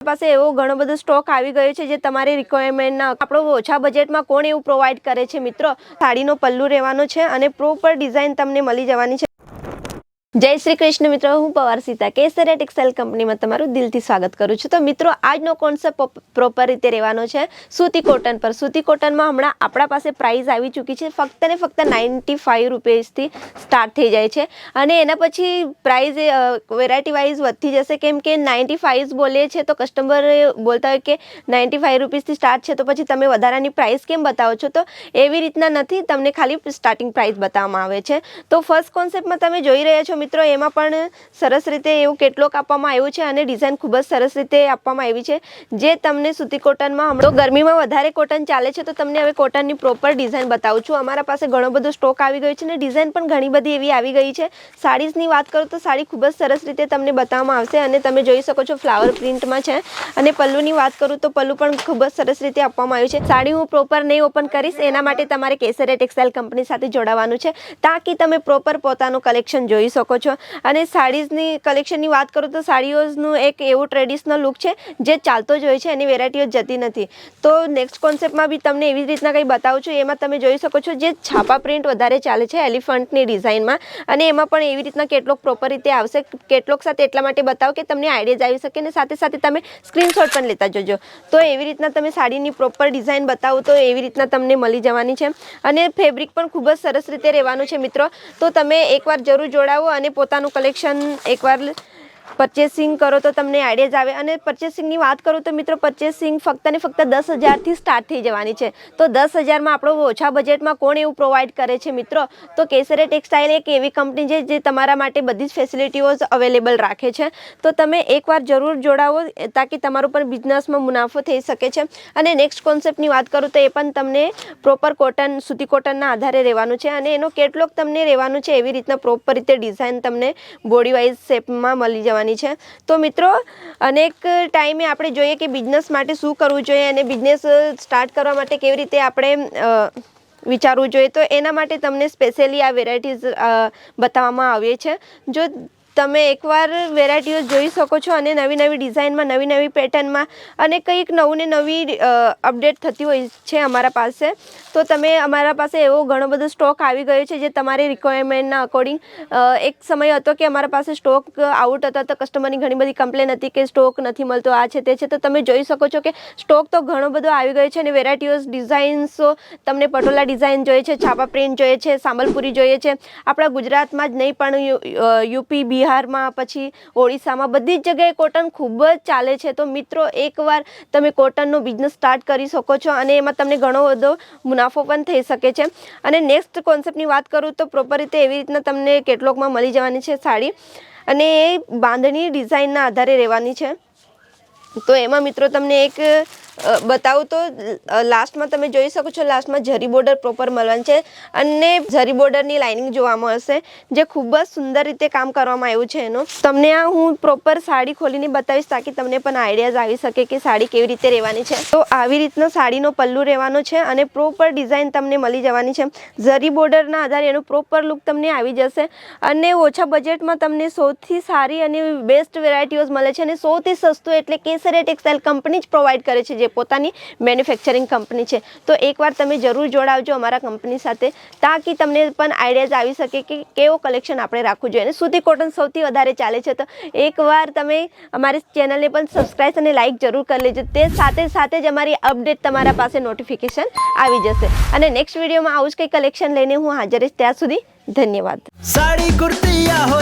પાસે એવો ઘણો બધો સ્ટોક આવી ગયો છે જે તમારી રિક્વાયરમેન્ટના આપણો ઓછા બજેટમાં કોણ એવું પ્રોવાઈડ કરે છે? મિત્રો સાડીનો પલ્લુ રહેવાનો છે અને પ્રોપર ડિઝાઇન તમને મળી જવાની છે. જય શ્રી કૃષ્ણ મિત્રો, હું પવાર સીતા કેસરિયા ટેક્સટાઇલ કંપનીમાં તમારું દિલથી સ્વાગત કરું છું. તો મિત્રો, આજનો કોન્સેપ્ટ પ્રોપર રીતે રહેવાનો છે. સૂતી કોટન પર. સૂતી કોટનમાં હમણાં આપણા પાસે પ્રાઇસ આવી ચૂકી છે. ફક્ત ને ફક્ત નાઇન્ટી ફાઇવ રૂપીઝથી સ્ટાર્ટ થઈ જાય છે. અને એના પછી પ્રાઇસ વેરાયટી વાઇઝ વધતી જશે. કેમ કે નાઇન્ટી ફાઇવ બોલીએ છીએ તો કસ્ટમર બોલતા હોય કે નાઇન્ટી ફાઇવ રૂપીઝથી સ્ટાર્ટ છે તો પછી તમે વધારાની પ્રાઇસ કેમ બતાવો છો? તો એવી રીતના નથી. તમને ખાલી સ્ટાર્ટિંગ પ્રાઇસ બતાવવામાં આવે છે. તો ફર્સ્ટ કોન્સેપ્ટમાં તમે જોઈ રહ્યા છો મિત્રો, એમાં પણ સરસ રીતે એવું કેટલોક આપવામાં આવ્યું છે અને ડિઝાઇન ખૂબ જ સરસ રીતે આપવામાં આવી છે. જે તમને સૂતી કોટનમાં, હમણાં ગરમીમાં વધારે કોટન ચાલે છે, તો તમને હવે કોટનની પ્રોપર ડિઝાઇન બતાવું છું. અમારા પાસે ઘણો બધો સ્ટોક આવી ગયો છે અને ડિઝાઇન પણ ઘણી બધી એવી આવી ગઈ છે. સાડીઝની વાત કરું તો સાડી ખૂબ જ સરસ રીતે તમને બતાવવામાં આવશે અને તમે જોઈ શકો છો ફ્લાવર પ્રિન્ટમાં છે. અને પલ્લુની વાત કરું તો પલ્લુ પણ ખૂબ જ સરસ રીતે આપવામાં આવ્યું છે. સાડી હું પ્રોપર નહીં ઓપન કરીશ, એના માટે તમારે કેસરિયા ટેક્સટાઇલ કંપની સાથે જોડાવાનું છે, તાકી તમે પ્રોપર પોતાનું કલેક્શન જોઈ શકો. છો. અને સાડીઝની કલેક્શનની વાત કરું તો સાડીઓનું એક એવું ટ્રેડિશનલ લુક છે, જે ચાલતો જ હોય છે, એની વેરાયટીઓ જતી નથી. તો નેક્સ્ટ કોન્સેપ્ટમાં બી તમને એવી રીતના કંઈ બતાવું છું, એમાં તમે જોઈ શકો છો જે છાપા પ્રિન્ટ વધારે ચાલે છે એલિફન્ટની ડિઝાઇનમાં. અને એમાં પણ એવી રીતના કેટલોક પ્રોપર રીતે આવશે. કેટલોક સાથે એટલા માટે બતાવો કે તમને આઈડિયાઝ આવી શકે અને સાથે સાથે તમે સ્ક્રીનશોટ પણ લેતા જજો. તો એવી રીતના તમે સાડીની પ્રોપર ડિઝાઇન બતાવો તો એવી રીતના તમને મળી જવાની છે. અને ફેબ્રિક પણ ખૂબ જ સરસ રીતે રહેવાનું છે મિત્રો. તો તમે એકવાર જરૂર જોડાવો અને પોતાનું કલેક્શન એકવાર પરચેસિંગ કરો તો તમને આઈડિયાઝ આવે અને પરચેસિંગની વાત કરું તો મિત્રો પરચેસિંગ ફક્ત ને ફક્ત દસ હજારથી સ્ટાર્ટ થઈ જવાની છે. તો દસ હજારમાં આપણો ઓછા બજેટમાં કોણ એવું પ્રોવાઈડ કરે છે મિત્રો? તો કેસરે ટેક્સટાઇલ એક એવી કંપની છે જે તમારા માટે બધી જ ફેસિલિટીઓ અવેલેબલ રાખે છે. તો તમે એકવાર જરૂર જોડાવો તાકી તમારું પણ બિઝનેસમાં મુનાફો થઈ શકે છે. અને નેક્સ્ટ કોન્સેપ્ટની વાત કરું તો એ પણ તમને પ્રોપર કોટન સૂતી કોટનના આધારે રહેવાનું છે અને એનો કેટલોક તમને રહેવાનું છે એવી રીતના પ્રોપર રીતે ડિઝાઇન તમને બોડી વાઇઝ શેપમાં મળી જવાની છે. તો મિત્રો, અનેક ટાઈમે આપણે જોઈએ કે બિઝનેસ માટે શું કરવું જોઈએ અને બિઝનેસ સ્ટાર્ટ કરવા માટે કેવી રીતે આપણે વિચારવું જોઈએ. તો એના માટે તમને સ્પેશિયલી આ વેરાયટીઝ બતાવવામાં આવે છે. જો તમે એકવાર વેરાયટીઓ જોઈ શકો છો અને નવી નવી ડિઝાઇનમાં, નવી નવી પેટર્નમાં અને કંઈક નવું ને નવી અપડેટ થતી હોય છે અમારા પાસે. તો તમે અમારા પાસે એવો ઘણો બધો સ્ટોક આવી ગયો છે જે તમારી રિક્વાયરમેન્ટના અકોર્ડિંગ એક સમય હતો કે અમારા પાસે સ્ટોક આઉટ હતા તો કસ્ટમરની ઘણી બધી કમ્પ્લેન હતી કે સ્ટોક નથી મળતો, આ છે તે છે. તો તમે જોઈ શકો છો કે સ્ટોક તો ઘણો બધો આવી ગયો છે અને વેરાયટીઓ ડિઝાઇન્સો તમને પટોલા ડિઝાઇન જોઈએ છે, છાપા પ્રિન્ટ જોઈએ છે, સાંબલપુરી જોઈએ છે. આપણા ગુજરાતમાં જ નહીં પણ યુપી યુપી બિહારમાં, પછી ઓડિશામાં બધી જ જગ્યાએ કોટન ખૂબ જ ચાલે છે. તો મિત્રો, એકવાર તમે કોટનનો બિઝનેસ સ્ટાર્ટ કરી શકો છો અને એમાં તમને ઘણો બધો મુનાફો પણ થઈ શકે છે. અને નેક્સ્ટ કોન્સેપ્ટની વાત કરું તો પ્રોપર રીતે એવી રીતના તમને કેટલોકમાં મળી જવાની છે સાડી અને એ બાંધણી ડિઝાઇનના આધારે રહેવાની છે. તો એમાં મિત્રો તમને એક બતાવું તો લાસ્ટમાં તમે જોઈ શકો છો લાસ્ટમાં જરી બોર્ડર પ્રોપર મળવાનું છે અને ઝરી બોર્ડરની લાઇનિંગ જોવા મળશે જે ખૂબ જ સુંદર રીતે કામ કરવામાં આવ્યું છે એનું. તમને આ હું પ્રોપર સાડી ખોલીને બતાવીશ તાકી તમને પણ આઈડિયાઝ આવી શકે કે સાડી કેવી રીતે રહેવાની છે. તો આવી રીતના સાડીનો પલ્લુ રહેવાનો છે અને પ્રોપર ડિઝાઇન તમને મળી જવાની છે. ઝરી બોર્ડરના આધારે એનું પ્રોપર લુક તમને આવી જશે અને ઓછા બજેટમાં તમને સૌથી સારી અને બેસ્ટ વેરાયટીઓઝ મળે છે અને સૌથી સસ્તું એટલે કેસરિયા ટેક્સટાઇલ કંપની જ પ્રોવાઈડ કરે છે જે પોતાની મેન્યુફેક્ચરિંગ કંપની છે. તો એકવાર તમે જરૂર જોડાવજો અમારા કંપની સાથે તાકી તમને પણ આઈડિયાઝ આવી શકે કે કેવો કલેક્શન આપણે રાખવું જોઈએ. અને સુધી કોટન સૌથી વધારે ચાલે છે, તો એકવાર તમે અમારી ચેનલને પણ સબસ્ક્રાઈબ અને લાઇક જરૂર કરી લેજો. તે સાથે સાથે જ અમારી અપડેટ તમારા પાસે નોટિફિકેશન આવી જશે. અને નેક્સ્ટ વિડીયોમાં આવું જ કંઈ કલેક્શન લઈને હું હાજર ત્યાં સુધી ધન્યવાદ. સાડી કુર્તી હો